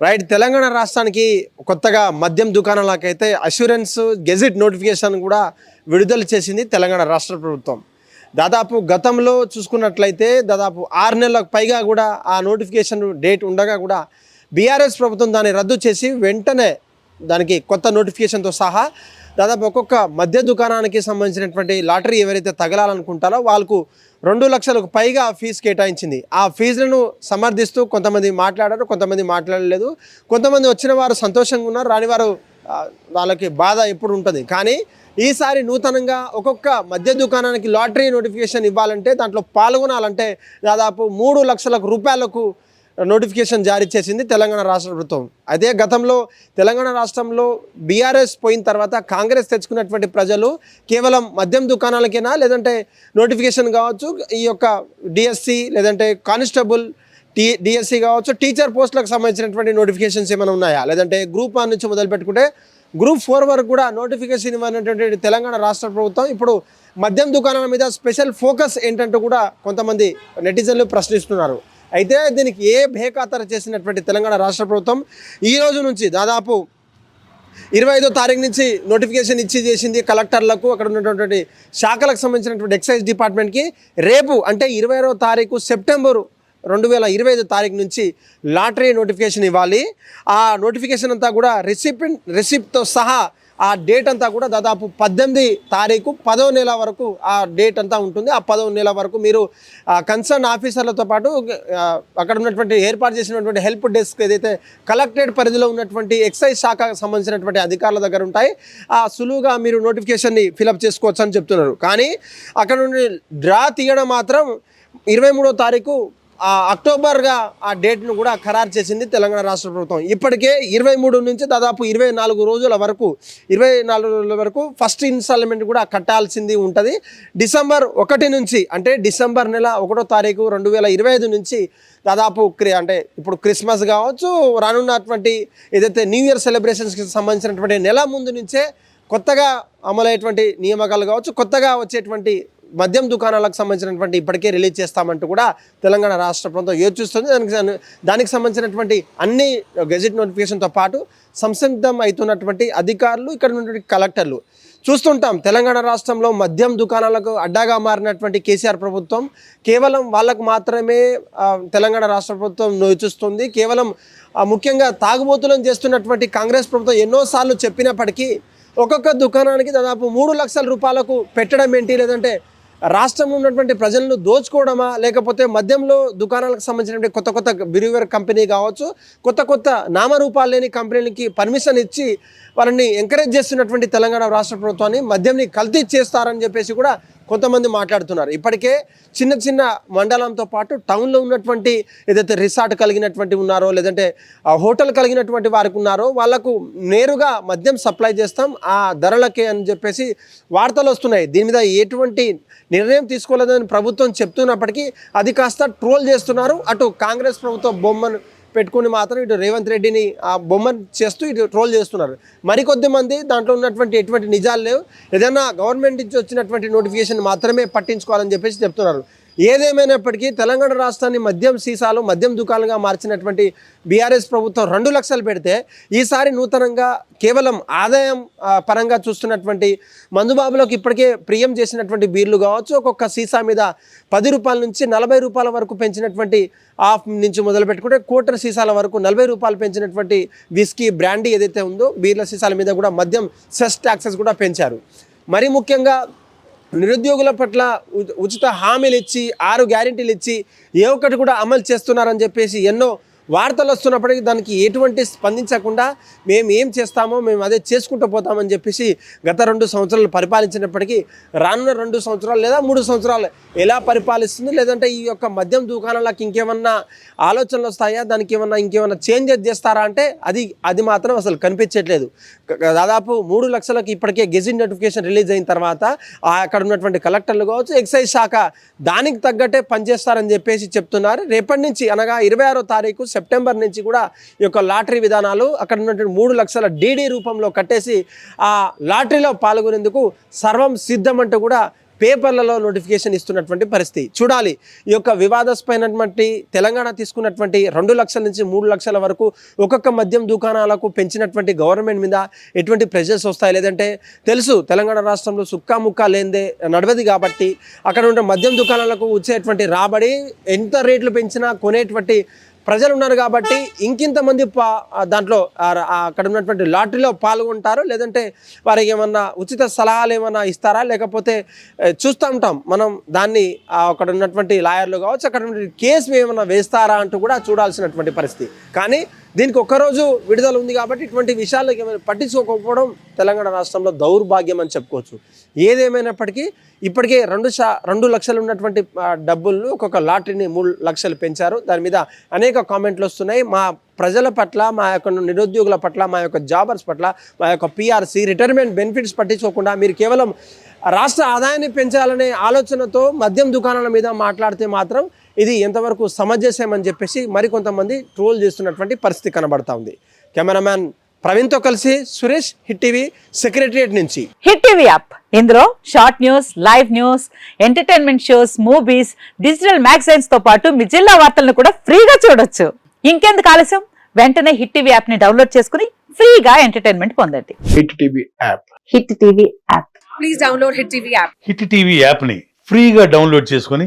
Right Telangana రాష్ట్రానికి కొత్తగా మద్యం దుకాణాలకైతే అష్యూరెన్స్ గెజిట్ నోటిఫికేషన్ కూడా విడుదల చేసింది తెలంగాణ రాష్ట్ర ప్రభుత్వం. దాదాపు గతంలో చూసుకున్నట్లయితే దాదాపు ఆరు నెలలకు పైగా కూడా ఆ నోటిఫికేషన్ డేట్ ఉండగా కూడా బీఆర్ఎస్ ప్రభుత్వం దాన్ని రద్దు చేసి వెంటనే దానికి కొత్త నోటిఫికేషన్తో సహా దాదాపు ఒక్కొక్క మద్య దుకాణానికి సంబంధించినటువంటి లాటరీ ఎవరైతే తగలాలనుకుంటారో వాళ్ళకు రెండు లక్షలకు పైగా ఫీజు కేటాయించింది. ఆ ఫీజులను సమర్థిస్తూ కొంతమంది మాట్లాడారు కొంతమంది మాట్లాడలేదు. కొంతమంది వచ్చిన వారు సంతోషంగా ఉన్నారు రాని వారు వాళ్ళకి బాధ ఎప్పుడు ఉంటుంది. కానీ ఈసారి నూతనంగా ఒక్కొక్క మద్య దుకాణానికి లాటరీ నోటిఫికేషన్ ఇవ్వాలంటే దాంట్లో పాల్గొనాలంటే దాదాపు మూడు లక్షలకు రూపాయలకు నోటిఫికేషన్ జారీ చేసింది తెలంగాణ రాష్ట్ర ప్రభుత్వం. అదే గతంలో తెలంగాణ రాష్ట్రంలో బీఆర్ఎస్ పోయిన తర్వాత కాంగ్రెస్ తెచ్చుకున్నటువంటి ప్రజలు కేవలం మద్యం దుకాణాలకేనా లేదంటే నోటిఫికేషన్ కావచ్చు ఈ యొక్క డిఎస్సి లేదంటే కానిస్టేబుల్ టీ డిఎస్సి కావచ్చు టీచర్ పోస్టులకు సంబంధించినటువంటి నోటిఫికేషన్స్ ఏమైనా ఉన్నాయా? లేదంటే గ్రూప్ వన్ నుంచి మొదలు పెట్టుకుంటే గ్రూప్ ఫోర్ వరకు కూడా నోటిఫికేషన్ ఇవ్వనటువంటి తెలంగాణ రాష్ట్ర ప్రభుత్వం ఇప్పుడు మద్యం దుకాణాల మీద స్పెషల్ ఫోకస్ ఏంటంటూ కూడా కొంతమంది నెటిజన్లు ప్రశ్నిస్తున్నారు. అయితే దీనికి ఏ భేకాతర చేసినటువంటి తెలంగాణ రాష్ట్ర ప్రభుత్వం ఈ రోజు నుంచి దాదాపు ఇరవై ఐదో తారీఖు నుంచి నోటిఫికేషన్ ఇచ్చి చేసింది కలెక్టర్లకు అక్కడ ఉన్నటువంటి శాఖలకు సంబంధించినటువంటి ఎక్సైజ్ డిపార్ట్మెంట్కి రేపు అంటే ఇరవై తారీఖు సెప్టెంబరు రెండు వేల ఇరవై ఐదు తారీఖు నుంచి లాటరీ నోటిఫికేషన్ ఇవ్వాలి. ఆ నోటిఫికేషన్ అంతా కూడా రిసిప్ట్ రిసిప్ట్తో సహా ఆ డేట్ అంతా కూడా దాదాపు పద్దెనిమిది తారీఖు పదవ నెల వరకు ఆ డేట్ అంతా ఉంటుంది. ఆ పదవ నెల వరకు మీరు కన్సర్న్ ఆఫీసర్లతో పాటు అక్కడ ఉన్నటువంటి ఏర్పాటు చేసినటువంటి హెల్ప్ డెస్క్ ఏదైతే కలెక్టరేట్ పరిధిలో ఉన్నటువంటి ఎక్సైజ్ శాఖకు సంబంధించినటువంటి అధికారుల దగ్గర ఉంటాయి. ఆ సులువుగా మీరు నోటిఫికేషన్ని ఫిలప్ చేసుకోవచ్చు అని చెప్తున్నారు. కానీ అక్కడ నుండి డ్రా తీయడం మాత్రం ఇరవై మూడో తారీఖు అక్టోబర్గా ఆ డేట్ను కూడా ఖరారు చేసింది తెలంగాణ రాష్ట్ర ప్రభుత్వం. ఇప్పటికే ఇరవై మూడు నుంచి దాదాపు ఇరవై నాలుగు రోజుల వరకు ఇరవై నాలుగు రోజుల వరకు ఫస్ట్ ఇన్స్టాల్మెంట్ కూడా కట్టాల్సింది ఉంటుంది. డిసెంబర్ ఒకటి నుంచి అంటే డిసెంబర్ నెల ఒకటో తారీఖు రెండు వేల ఇరవై ఐదు నుంచి దాదాపు క్రి అంటే ఇప్పుడు క్రిస్మస్ కావచ్చు రానున్నటువంటి ఏదైతే న్యూ ఇయర్ సెలబ్రేషన్స్కి సంబంధించినటువంటి నెల ముందు నుంచే కొత్తగా అమలయ్యేటువంటి నియామకాలు కావచ్చు కొత్తగా వచ్చేటువంటి మద్యం దుకాణాలకు సంబంధించినటువంటి ఇప్పటికే రిలీజ్ చేస్తామంటూ కూడా తెలంగాణ రాష్ట్ర ప్రభుత్వం యోచిస్తుంది. దానికి దానికి సంబంధించినటువంటి అన్ని గెజెట్ నోటిఫికేషన్తో పాటు సంసిద్ధం అవుతున్నటువంటి అధికారులు ఇక్కడ ఉన్నటువంటి కలెక్టర్లు. చూస్తుంటాం తెలంగాణ రాష్ట్రంలో మద్యం దుకాణాలకు అడ్డాగా మారినటువంటి కేసీఆర్ ప్రభుత్వం కేవలం వాళ్ళకు మాత్రమే తెలంగాణ రాష్ట్ర ప్రభుత్వం యోచిస్తుంది కేవలం ముఖ్యంగా తాగుబోతులను చేస్తున్నటువంటి కాంగ్రెస్ ప్రభుత్వం ఎన్నోసార్లు చెప్పినప్పటికీ ఒక్కొక్క దుకాణానికి దాదాపు మూడు లక్షల రూపాయలకు పెట్టడం ఏంటి లేదంటే రాష్ట్రంలో ఉన్నటువంటి ప్రజలను దోచుకోవడమా లేకపోతే మద్యంలో దుకాణాలకు సంబంధించినటువంటి కొత్త కొత్త బిరివర్ కంపెనీ కావచ్చు కొత్త కొత్త నామరూపాలు లేని కంపెనీలకి పర్మిషన్ ఇచ్చి వాళ్ళని ఎంకరేజ్ చేస్తున్నటువంటి తెలంగాణ రాష్ట్ర ప్రభుత్వాన్ని మద్యంని కల్తీ చేస్తారని చెప్పేసి కూడా కొంతమంది మాట్లాడుతున్నారు. ఇప్పటికే చిన్న చిన్న మండలంతో పాటు టౌన్లో ఉన్నటువంటి ఏదైతే రిసార్ట్ కలిగినటువంటి ఉన్నారో లేదంటే హోటల్ కలిగినటువంటి వారికి ఉన్నారో వాళ్ళకు నేరుగా మద్యం సప్లై చేస్తాం. ఆ ధరలకే అని చెప్పేసి వార్తలు వస్తున్నాయి. దీని మీద ఎటువంటి నిర్ణయం తీసుకోలేదని ప్రభుత్వం చెప్తున్నప్పటికీ అది కాస్త ట్రోల్ చేస్తున్నారు. అటు కాంగ్రెస్ ప్రభుత్వం బొమ్మను పెట్టుకుని మాత్రం ఇటు రేవంత్ రెడ్డిని ఆ బొమ్మను చేస్తూ ఇటు ట్రోల్ చేస్తున్నారు. మరికొద్ది మంది దాంట్లో ఉన్నటువంటి ఎటువంటి నిజాలు లేవు. ఏదైనా గవర్నమెంట్ నుంచి వచ్చినటువంటి నోటిఫికేషన్ మాత్రమే పట్టించుకోవాలని చెప్పేసి చెప్తున్నారు. ఏదేమైనప్పటికీ తెలంగాణ రాష్ట్రాన్ని మద్యం సీసాలు మద్యం దుకాణంగా మార్చినటువంటి బీఆర్ఎస్ ప్రభుత్వం రెండు లక్షలు పెడితే ఈసారి నూతనంగా కేవలం ఆదాయం పరంగా చూస్తున్నటువంటి మందుబాబులకు ఇప్పటికే ప్రియం చేసినటువంటి బీర్లు కావచ్చు ఒక్కొక్క సీసా మీద పది రూపాయల నుంచి నలభై రూపాయల వరకు పెంచినటువంటి ఆఫ్ నుంచి మొదలు పెట్టుకుంటే కోటర్ సీసాల వరకు నలభై రూపాయలు పెంచినటువంటి విస్కీ బ్రాండీ ఏదైతే ఉందో బీర్ల సీసాల మీద కూడా మద్యం సెస్ ట్యాక్సెస్ కూడా పెంచారు. మరి ముఖ్యంగా నిరుద్యోగుల పట్ల ఉ- ఉచిత హామీలు ఇచ్చి ఆరు గ్యారెంటీలు ఇచ్చి ఏ ఒక్కటి కూడా అమలు చేస్తున్నారని చెప్పేసి ఎన్నో వార్తలు వస్తున్నప్పటికీ దానికి ఎటువంటి స్పందించకుండా మేము ఏం చేస్తామో మేము అదే చేసుకుంటూ పోతామని చెప్పేసి గత రెండు సంవత్సరాలు పరిపాలించినప్పటికీ రానున్న రెండు సంవత్సరాలు లేదా మూడు సంవత్సరాలు ఎలా పరిపాలిస్తుంది? లేదంటే ఈ యొక్క మద్యం దుకాణాలకు ఇంకేమన్నా ఆలోచనలు వస్తాయా? దానికి ఏమన్నా ఇంకేమన్నా చేంజెస్ చేస్తారా అంటే అది అది మాత్రం అసలు కనిపించట్లేదు. దాదాపు మూడు లక్షలకు ఇప్పటికే గెజిట్ నోటిఫికేషన్ రిలీజ్ అయిన తర్వాత ఆ అక్కడ ఉన్నటువంటి కలెక్టర్లు కావచ్చు ఎక్సైజ్ శాఖ దానికి తగ్గట్టే పనిచేస్తారని చెప్పేసి చెప్తున్నారు. రేపటి నుంచి అనగా ఇరవై ఆరో తారీఖు సెప్టెంబర్ నుంచి కూడా ఈ యొక్క లాటరీ విధానాలు అక్కడ ఉన్నటువంటి మూడు లక్షల డీడీ రూపంలో కట్టేసి ఆ లాటరీలో పాల్గొనేందుకు సర్వం సిద్ధం అంటూ కూడా పేపర్లలో నోటిఫికేషన్ ఇస్తున్నటువంటి పరిస్థితి. చూడాలి ఈ యొక్క వివాదస్పైనటువంటి తెలంగాణ తీసుకున్నటువంటి రెండు లక్షల నుంచి మూడు లక్షల వరకు ఒక్కొక్క మద్యం దుకాణాలకు పెంచినటువంటి గవర్నమెంట్ మీద ఎటువంటి ప్రెషర్స్ వస్తాయి? లేదంటే తెలుసు తెలంగాణ రాష్ట్రంలో సుక్కా ముక్కా లేనిదే నడవది కాబట్టి అక్కడ ఉండే మద్యం దుకాణాలకు వచ్చేటువంటి రాబడి ఎంత రేట్లు పెంచినా కొనేటువంటి ప్రజలు ఉన్నారు కాబట్టి ఇంకింతమంది పా దాంట్లో అక్కడ ఉన్నటువంటి లాటరీలో పాల్గొంటారు లేదంటే వారికి ఏమన్నా ఉచిత సలహాలు ఏమన్నా ఇస్తారా? లేకపోతే చూస్తూ ఉంటాం. మనం దాన్ని అక్కడ ఉన్నటువంటి లాయర్లు కావచ్చు అక్కడ ఉన్నటువంటి కేసు ఏమన్నా వేస్తారా అంటూ కూడా చూడాల్సినటువంటి పరిస్థితి. కానీ దీనికి ఒక్కరోజు విడుదల ఉంది కాబట్టి ఇటువంటి విషయాలు ఏమైనా పట్టించుకోకపోవడం తెలంగాణ రాష్ట్రంలో దౌర్భాగ్యం అని చెప్పుకోవచ్చు. ఏదేమైనప్పటికీ ఇప్పటికే రెండు షా రెండు లక్షలు ఉన్నటువంటి డబ్బులు డబ్బులను ఒక్కొక్క లాటరీని మూడు లక్షలు పెంచారు. దాని మీద అనేక కామెంట్లు వస్తున్నాయి. మా ప్రజల పట్ల మా యొక్క నిరుద్యోగుల పట్ల మా యొక్క జాబర్స్ పట్ల మా యొక్క పిఆర్సీ రిటైర్మెంట్ బెనిఫిట్స్ పట్టించుకోకుండా మీరు కేవలం రాష్ట్ర ఆదాయాన్ని పెంచాలనే ఆలోచనతో మద్యం దుకాణాల మీద మాట్లాడితే మాత్రం ఇది ఎంతవరకు సమంజసమని చెప్పేసి మరికొంతమంది ట్రోల్ చేస్తున్నటువంటి పరిస్థితి కనబడతా ఉంది. కెమెరామ్యాన్ ప్రవీణ్తో కలిసి సురేష్ హిట్ టీవీ సెక్రటరియట్ నుంచి. Hit TV app. ఇందులో short news live news entertainment shows movies digital మ్యాగజైన్స్తో పాటు మీ జిల్లా వార్తలను కూడా ఫ్రీగా చూడొచ్చు. ఇంకెందుకు ఆలస్యం? వెంటనే హిట్ టీవీ యాప్ని డౌన్లోడ్ చేసుకుని ఫ్రీగా ఎంటర్టైన్మెంట్ పొందండి. Hit TV app. Hit TV app. Please download Hit TV app. Hit TV యాప్ని ఫ్రీగా డౌన్లోడ్ చేసుకొని